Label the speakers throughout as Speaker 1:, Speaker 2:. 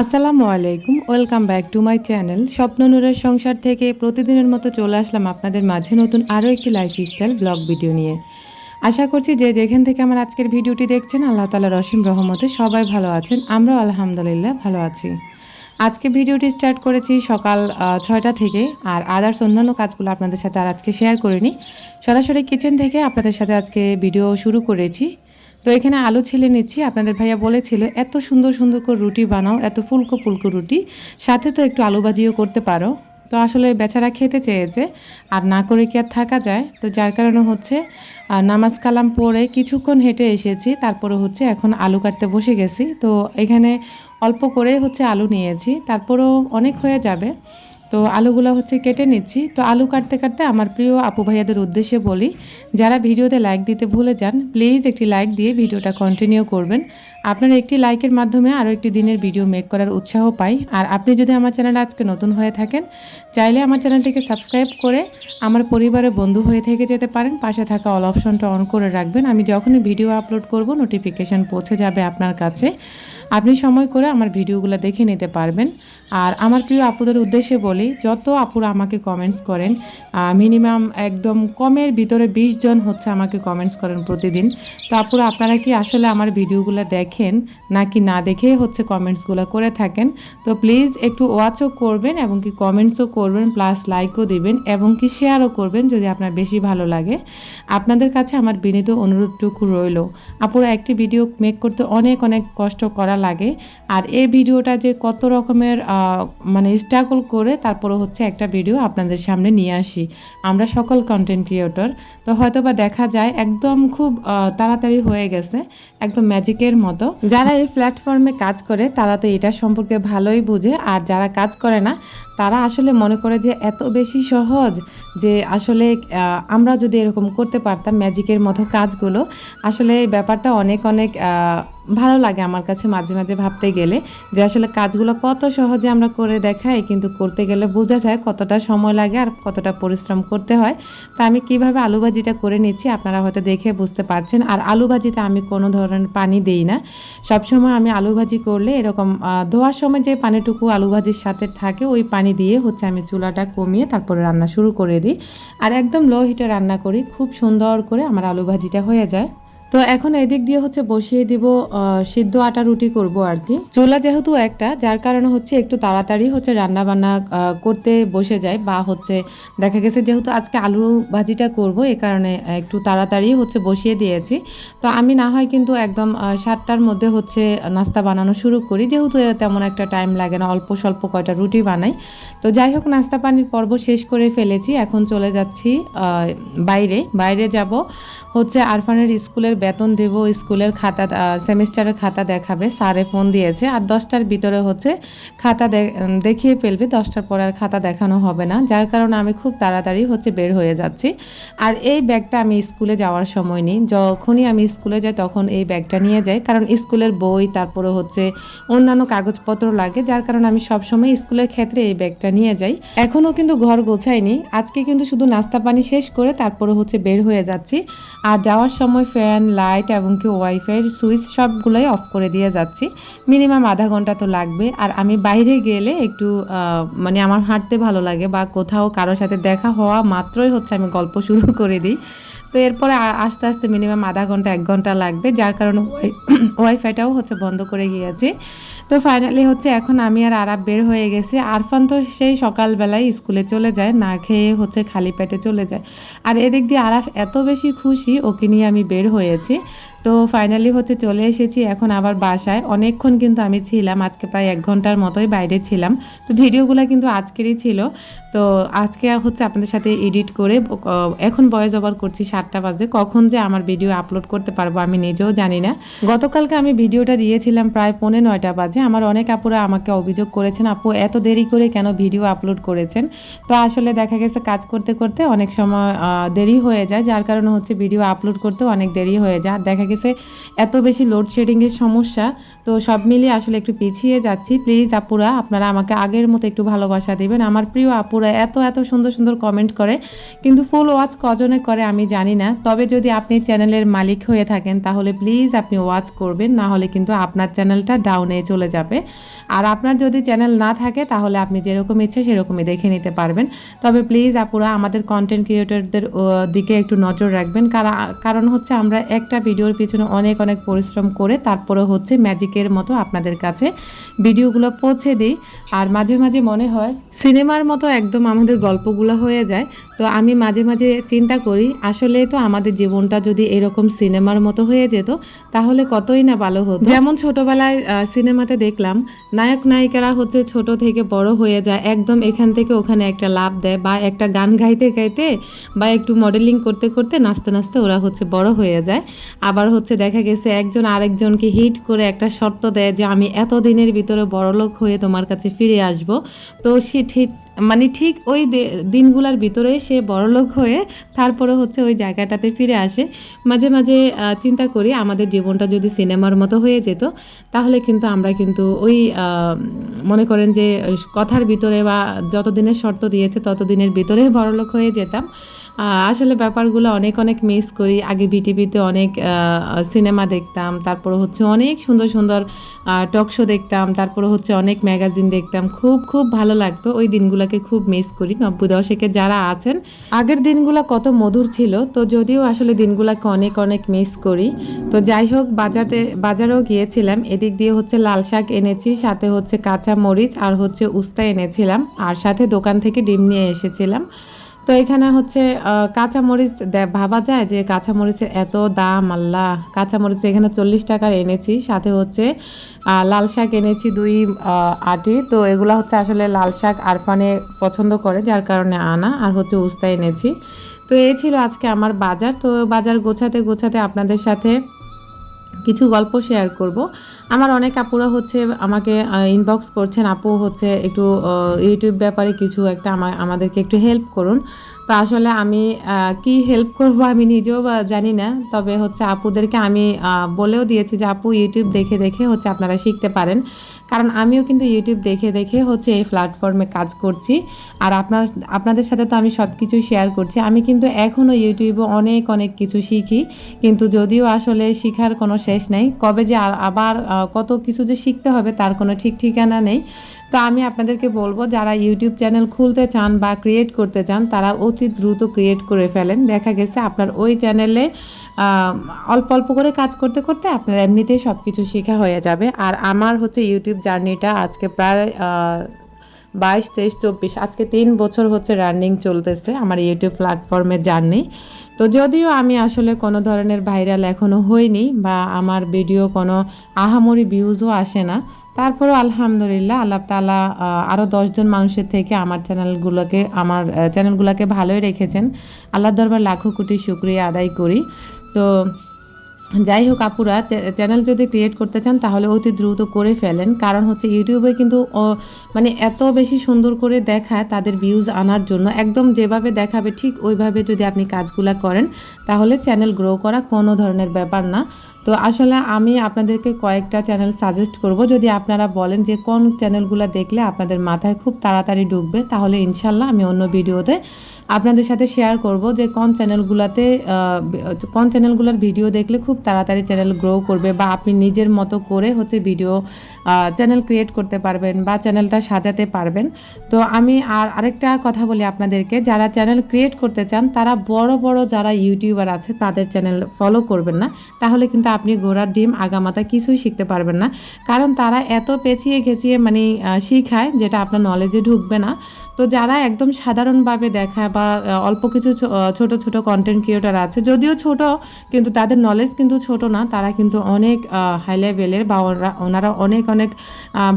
Speaker 1: আসসালামু আলাইকুম, welcome back to my channel স্বপ্ন নূরের সংসার থেকে প্রতিদিনের মতো চলে আসলাম আপনাদের মাঝে নতুন আরও একটি লাইফস্টাইল ব্লগ ভিডিও নিয়ে। আশা করছি যে যেখান থেকে আমার আজকের ভিডিওটি দেখছেন, আল্লাহ তালার অসীম রহমতে সবাই ভালো আছেন, আমরাও আলহামদুলিল্লাহ ভালো আছি। আজকে ভিডিওটি স্টার্ট করেছি সকাল ছয়টা থেকে, আর আদার্স অন্যান্য কাজগুলো আপনাদের সাথে আর আজকে শেয়ার করিনি। সরাসরি কিচেন থেকে আপনাদের সাথে আজকে ভিডিও শুরু করেছি। তো এখানে আলু ছিলে নিচ্ছি। আপনাদের ভাইয়া বলেছিল, এত সুন্দর সুন্দর করে রুটি বানাও, এত ফুলকো ফুলকো রুটি। সাথে তো একটু আলু ভাজিও করতে পারো। তো আসলে বেচারা খেতে চেয়েছে, আর না করে কি আর থাকা যায়। তো যার কারণে হচ্ছে নামাজ কালাম পরে কিছুক্ষণ হেঁটে এসেছি, তারপরে হচ্ছে এখন আলু কাটতে বসে গেছি। তো এখানে অল্প করে হচ্ছে আলু নিয়েছি, তারপরেও অনেক হয়ে যাবে। তো আলুগুলো হচ্ছে কেটে নিচ্ছি। তো আলু কাটতে কাটতে আমার প্রিয় আপু ভাইয়াদের উদ্দেশ্যে বলি, যারা ভিডিওতে লাইক দিতে ভুলে যান প্লিজ একটি লাইক দিয়ে ভিডিওটা কন্টিনিউ করবেন। আপনার একটি লাইকের মাধ্যমে আরও একটি দিনের ভিডিও মেক করার উৎসাহ পাই। আর আপনি যদি আমার চ্যানেলে আজকে নতুন হয়ে থাকেন, চাইলে আমার চ্যানেলটিকে সাবস্ক্রাইব করে আমার পরিবারের বন্ধু হয়ে থেকে যেতে পারেন। পাশে থাকা অল অপশনটা অন করে রাখবেন। আমি যখনই ভিডিও আপলোড করব নোটিফিকেশান পৌঁছে যাবে আপনার কাছে। আপনি সময় করে আমার ভিডিওগুলো দেখে নিতে পারবেন। আর আমার প্রিয় আপুদের উদ্দেশ্যে বলি, যত আপুরা আমাকে কমেন্টস করেন মিনিমাম একদম কমের ভিতরে বিশ জন হচ্ছে আমাকে কমেন্টস করেন প্রতিদিন। তো আপুরা, আপনারা কি আসলে আমার ভিডিওগুলো দেখেন, নাকি না দেখে হচ্ছে কমেন্টসগুলো করে থাকেন? তো প্লিজ একটু ওয়াচও করবেন এবং কি কমেন্টসও করবেন প্লাস লাইকও দিবেন এবং কি শেয়ারও করবেন যদি আপনার বেশি ভালো লাগে। আপনাদের কাছে আমার বিনীত অনুরোধটুকু রইল। আপুরা, একটি ভিডিও মেক করতে অনেক অনেক কষ্ট করা লাগে। আর এই ভিডিওটা যে কত রকমের মানে স্ট্রাগল করে তারপরে হচ্ছে একটা ভিডিও আপনাদের সামনে নিয়ে আসি। আমরা সকল কন্টেন্ট ক্রিয়েটর তো হয়তো বা দেখা যায় একদম খুব তাড়াতাড়ি হয়ে গেছে, একদম ম্যাজিকের মতো। যারা এই প্ল্যাটফর্মে কাজ করে তারা তো এটা সম্পর্কে ভালোই বুঝে, আর যারা কাজ করে না তারা আসলে মনে করে যে এত বেশি সহজ যে আসলে আমরা যদি এরকম করতে পারতাম ম্যাজিকের মতো কাজগুলো, আসলে এই ব্যাপারটা অনেক অনেক ভালো লাগে আমার কাছে মাঝে মাঝে ভাবতে গেলে যে আসলে কাজগুলো কত সহজে আমরা করে দেখাই, কিন্তু করতে গেলে বোঝা যায় কতটা সময় লাগে আর কতটা পরিশ্রম করতে হয়। তা আমি কীভাবে আলু ভাজিটা করে নিচ্ছি আপনারা হয়তো দেখে বুঝতে পারছেন। আর আলু ভাজিতে আমি কোনো ধরনের পানি দেই না। সবসময় আমি আলু ভাজি করলে এরকম ধোয়ার সময় যে পানিটুকু আলু ভাজির সাথে থাকে, ওই পানি দিয়ে হচ্ছে আমি চুলাটা কমিয়ে তারপরে রান্না শুরু করে দিই। আর একদম লো হিটে রান্না করি, খুব সুন্দর করে আমার আলু ভাজিটা হয়ে যায়। তো এখন এদিক দিয়ে হচ্ছে বসিয়ে দিব সিদ্ধ আটা রুটি করব আর কি। চুলা যেহেতু একটা, যার কারণে হচ্ছে একটু তাড়াতাড়ি হচ্ছে রান্না বান্না করতে বসে যায় বা হচ্ছে দেখা গেছে যেহেতু আজকে আলু ভাজিটা করব, এ কারণে একটু তাড়াতাড়ি হচ্ছে বসিয়ে দিয়েছি। তো আমি না হয় কিন্তু একদম সাতটার মধ্যে হচ্ছে নাস্তা বানানো শুরু করি, যেহেতু তেমন একটা টাইম লাগে না, অল্প স্বল্প কয়টা রুটি বানাই। তো যাই হোক, নাস্তা পানির পর্ব শেষ করে ফেলেছি, এখন চলে যাচ্ছি বাইরে। বাইরে যাব হচ্ছে আরফানের স্কুলের বেতন দেব, স্কুলের খাতা সেমিস্টারের খাতা দেখাবে, স্যারে ফোন দিয়েছে, আর দশটার ভিতরে হচ্ছে খাতা দেখিয়ে ফেলবে, দশটার পর আর খাতা দেখানো হবে না, যার কারণে আমি খুব তাড়াতাড়ি হচ্ছে বের হয়ে যাচ্ছি। আর এই ব্যাগটা আমি স্কুলে যাওয়ার সময় নিই, যখনই আমি স্কুলে যাই তখন এই ব্যাগটা নিয়ে যাই, কারণ স্কুলের বই, তারপরে হচ্ছে অন্যান্য কাগজপত্র লাগে, যার কারণে আমি সবসময় স্কুলের ক্ষেত্রে এই ব্যাগটা নিয়ে যাই। এখনও কিন্তু ঘর গোছাইনি, আজকে কিন্তু শুধু নাস্তা পানি শেষ করে তারপরে হচ্ছে বের হয়ে যাচ্ছি। আর যাওয়ার সময় ফ্যান লাইট এবং কি ওয়াইফাইয়ের সুইচ সবগুলোই অফ করে দিয়ে যাচ্ছি। মিনিমাম আধা ঘণ্টা তো লাগবে। আর আমি বাইরে গেলে একটু মানে আমার হাঁটতে ভালো লাগে বা কোথাও কারোর সাথে দেখা হওয়া মাত্রই হচ্ছে আমি গল্প শুরু করে দিই। তো এরপরে আস্তে আস্তে মিনিমাম আধা ঘণ্টা, এক ঘণ্টা লাগবে। যার কারণে ওয়াই- ওয়াইফাইটাও হচ্ছে বন্ধ করে গিয়েছে। তো ফাইনালি হচ্ছে এখন আমি আর আরাব বের হয়ে গেছি। আরফান তো সেই সকালবেলায় স্কুলে চলে যায়, না খেয়ে হচ্ছে খালি পেটে চলে যায়। আর এদিক দিয়ে আরাফ এত বেশি খুশি, ওকে নিয়ে আমি বের হয়েছি। তো ফাইনালি হচ্ছে চলে এসেছি এখন আবার বাসায়। অনেকক্ষণ কিন্তু আমি ছিলাম, আজকে প্রায় এক ঘণ্টার মতোই বাইরে ছিলাম। তো ভিডিওগুলো কিন্তু আজকেরই ছিল। তো আজকে হচ্ছে আপনাদের সাথে এডিট করে এখন বয়স ওভার করছি সাতটা বাজে। কখন যে আমার ভিডিও আপলোড করতে পারব আমি নিজেও জানি না। গতকালকে আমি ভিডিওটা দিয়েছিলাম প্রায় পৌনে নয়টা বাজে। আমার অনেক আপুরা আমাকে অভিযোগ করেছেন, আপু, এত দেরি করে কেন ভিডিও আপলোড করেছেন? তো আসলে দেখা গেছে কাজ করতে করতে অনেক সময় দেরি হয়ে যায়, যার কারণে হচ্ছে ভিডিও আপলোড করতেও অনেক দেরি হয়ে যায়। দেখা গেছে এত বেশি লোডশেডিংয়ের সমস্যা, তো সব মিলিয়ে আসলে একটু পিছিয়ে যাচ্ছি। প্লিজ আপুরা, আপনারা আমাকে আগের মতো একটু ভালোবাসা দিবেন। আমার প্রিয় আপুরা এত এত সুন্দর সুন্দর কমেন্ট করে, কিন্তু ফুল ওয়াচ কজনে করে আমি জানি না। তবে যদি আপনি চ্যানেলের মালিক হয়ে থাকেন, তাহলে প্লিজ আপনি ওয়াচ করবেন, না হলে কিন্তু আপনার চ্যানেলটা ডাউনে চলে যাবে। আর আপনার যদি চ্যানেল না থাকে তাহলে আপনি যেরকম ইচ্ছে সেরকমই দেখে নিতে পারবেন। তবে প্লিজ আপুরা আমাদের কন্টেন্ট ক্রিয়েটরদের দিকে একটু নজর রাখবেন। কারণ হচ্ছে আমরা একটা ভিডিওর পিছনে অনেক অনেক পরিশ্রম করে তারপরে হচ্ছে ম্যাজিকের মতো আপনাদের কাছে ভিডিওগুলো পৌঁছে দিই। আর মাঝে মাঝে মনে হয় সিনেমার মতো একদম আমাদের গল্পগুলো হয়ে যায়। তো আমি মাঝে মাঝে চিন্তা করি আসলে তো আমাদের জীবনটা যদি এরকম সিনেমার মতো হয়ে যেত তাহলে কতই না ভালো হতো। যেমন ছোটবেলায় আহ, সিনেমাতে দেখলাম, নায়ক নায়িকারা হচ্ছে ছোট থেকে বড় হয়ে যায়, একদম এখান থেকে ওখানে একটা লাভ দেয় বা একটা গান গাইতে গাইতে বা একটু মডেলিং করতে করতে নাচতে নাচতে ওরা হচ্ছে বড় হয়ে যায়। আবার হচ্ছে দেখা গেছে একজন আরেকজনকে হিট করে একটা শর্ত দেয় যে আমি এত দিনের ভিতরে বড়লোক হয়ে তোমার কাছে ফিরে আসব। তো সে ঠিক মানে ঠিক ওই দিনগুলোর ভিতরে সে বড়লোক হয়ে তারপরে হচ্ছে ওই জায়গাটাতে ফিরে আসে। মাঝে মাঝে চিন্তা করি আমাদের জীবনটা যদি সিনেমার মতো হয়ে যেত, তাহলে কিন্তু আমরা কিন্তু ওই মনে করেন যে, কথার ভিতরে বা যতদিনের শর্ত দিয়েছে ততদিনের ভিতরে বড়লোক হয়ে যেতাম। আসলে ব্যাপারগুলো অনেক অনেক মিস করি। আগে বিটিভিতে অনেক সিনেমা দেখতাম, তারপরে হচ্ছে অনেক সুন্দর সুন্দর টক শো দেখতাম, তারপরে হচ্ছে অনেক ম্যাগাজিন দেখতাম। খুব খুব ভালো লাগতো। ওই দিনগুলোকে খুব মিস করি। নব্বই দশকে যারা আছেন, আগের দিনগুলো কত মধুর ছিল। তো যদিও আসলে দিনগুলোকে অনেক অনেক মিস করি। তো যাই হোক বাজারে বাজারেও গিয়েছিলাম। এদিক দিয়ে হচ্ছে লাল শাক এনেছি, সাথে হচ্ছে কাঁচা মরিচ আর হচ্ছে উস্তা এনেছিলাম। আর সাথে দোকান থেকে ডিম নিয়ে এসেছিলাম। তো এখানে হচ্ছে কাঁচামরিচ ভাবা যায় যে কাঁচামরিচের এত দাম, আল্লাহ। কাঁচামরিচ এখানে চল্লিশ টাকার এনেছি, সাথে হচ্ছে লাল শাক এনেছি দুই আটি। তো এগুলো হচ্ছে আসলে লাল শাক আরফানে পছন্দ করে, যার কারণে আনা, আর হচ্ছে উস্তা এনেছি। তো এই ছিল আজকে আমার বাজার। তো বাজার গোছাতে গোছাতে আপনাদের সাথে কিছু গল্প শেয়ার করব। আমার অনেক আপুরা হচ্ছে আমাকে ইনবক্স করছেন, আপু হচ্ছে একটু ইউটিউব ব্যাপারে কিছু একটা আমা- আমাদেরকে একটু হেল্প করুন। তো আসলে আমি কি হেল্প করব আমি নিজেও জানি না। তবে হচ্ছে আপুদেরকে আমি বলেও দিয়েছি যে, আপু ইউটিউব দেখে দেখে হচ্ছে আপনারা শিখতে পারেন। কারণ আমিও কিন্তু ইউটিউব দেখে দেখে হচ্ছে এই প্ল্যাটফর্মে কাজ করছি। আর আপনার, আপনাদের সাথে তো আমি সব কিছুই শেয়ার করছি। আমি কিন্তু এখনও ইউটিউবে অনেক অনেক কিছু শিখি। কিন্তু যদিও আসলে শিখার কোনো শেষ নেই। কবে যে আবার কত কিছু যে শিখতে হবে তার কোনো ঠিক ঠিকানা নেই। তো আমি আপনাদেরকে বলব, যারা ইউটিউব চ্যানেল খুলতে চান বা ক্রিয়েট করতে চান, তারা অতি দ্রুত ক্রিয়েট করে ফেলেন। দেখা গেছে আপনার ওই চ্যানেলে অল্প অল্প করে কাজ করতে করতে আপনার এমনিতেই সব কিছু শেখা হয়ে যাবে। আর আমার হচ্ছে ইউটিউব জার্নিটা আজকে প্রায় বাইশ, তেইশ, চব্বিশ। আজকে তিন বছর হচ্ছে রানিং চলতেছে আমার ইউটিউব প্ল্যাটফর্মে জার্নি। তো যদিও আমি আসলে কোনো ধরনের ভাইরাল এখনও হইনি বা আমার ভিডিও কোনো আহামরি ভিউজও আসে না, তারপরেও আলহামদুলিল্লাহ আল্লাহ তালা আরও দশজন মানুষের থেকে আমার চ্যানেলগুলোকে আমার চ্যানেলগুলোকে ভালোই রেখেছেন। আল্লাহ দরবার লাখো কোটি শুক্রিয়া আদায় করি। তো যাই হোক আপুরা চ্যানেল যদি ক্রিয়েট করতে চান তাহলে অতি দ্রুত করে ফেলেন। কারণ হচ্ছে ইউটিউবে কিন্তু মানে এত বেশি সুন্দর করে দেখায় তাদের ভিউজ আনার জন্য। একদম যেভাবে দেখাবে ঠিক ওইভাবে যদি আপনি কাজগুলা করেন, তাহলে চ্যানেল গ্রো করা কোনো ধরনের ব্যাপার না। তো আসলে আমি আপনাদেরকে কয়েকটা চ্যানেল সাজেস্ট করব। যদি আপনারা বলেন যে কোন চ্যানেলগুলো দেখলে আপনাদের মাথায় খুব তাড়াতাড়ি ঢুকবে, তাহলে ইনশাল্লাহ আমি অন্য ভিডিওতে আপনাদের সাথে শেয়ার করব যে কোন চ্যানেলগুলোতে কোন চ্যানেলগুলোর ভিডিও দেখলে খুব তাড়াতাড়ি চ্যানেল গ্রো করবে বা আপনি নিজের মতো করে হচ্ছে ভিডিও চ্যানেল ক্রিয়েট করতে পারবেন বা চ্যানেলটা সাজাতে পারবেন। তো আমি আর আরেকটা কথা বলি আপনাদেরকে, যারা চ্যানেল ক্রিয়েট করতে চান, তারা বড় বড় যারা ইউটিউবার আছে, তাদের চ্যানেল ফলো করবেন না। তাহলে কিন্তু আপনি গোড়ার ডিম, আগামাতা কিছুই শিখতে পারবেন না। কারণ তারা এত পেঁচিয়ে ঘেঁচিয়ে মানে শিখায় যেটা আপনার নলেজে ঢুকবে না। তো যারা একদম সাধারণভাবে দেখায় বা অল্প কিছু ছোট ছোট কন্টেন্ট ক্রিয়েটার আছে, যদিও ছোট, কিন্তু তাদের নলেজ কিন্তু ছোট না, তারা কিন্তু অনেক হাই লেভেলের বা ওনারা অনেক অনেক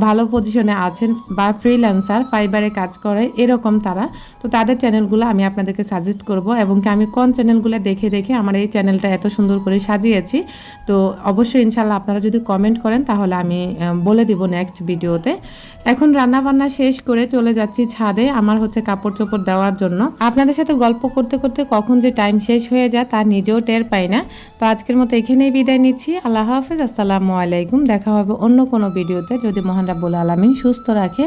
Speaker 1: ভালো পজিশনে আছেন বা ফ্রিল্যান্সার ফাইবারে কাজ করে, এরকম তারা। তো তাদের চ্যানেলগুলো আমি আপনাদেরকে সাজেস্ট করব এবং কি আমি কোন চ্যানেলগুলো দেখে দেখে আমার এই চ্যানেলটা এত সুন্দর করে সাজিয়েছি, তো অবশ্যই ইনশাল্লাহ আপনারা যদি কমেন্ট করেন তাহলে আমি বলে দিব নেক্সট ভিডিওতে এখন রান্না বান্না শেষ করে চলে যাচ্ছি ছাদে। আমার হচ্ছে কাপড় চোপড় দেওয়ার জন্য। আপনাদের সাথে গল্প করতে করতে কখন যে টাইম শেষ হয়ে যায় তা নিজেও টের পাই না। তো আজকের মতো এখানেই বিদায় নিচ্ছি। আল্লাহ হাফিজ। আসসালামু আলাইকুম। দেখা হবে অন্য কোনো ভিডিওতে যদি মহান রাবুল আলমিন সুস্থ রাখে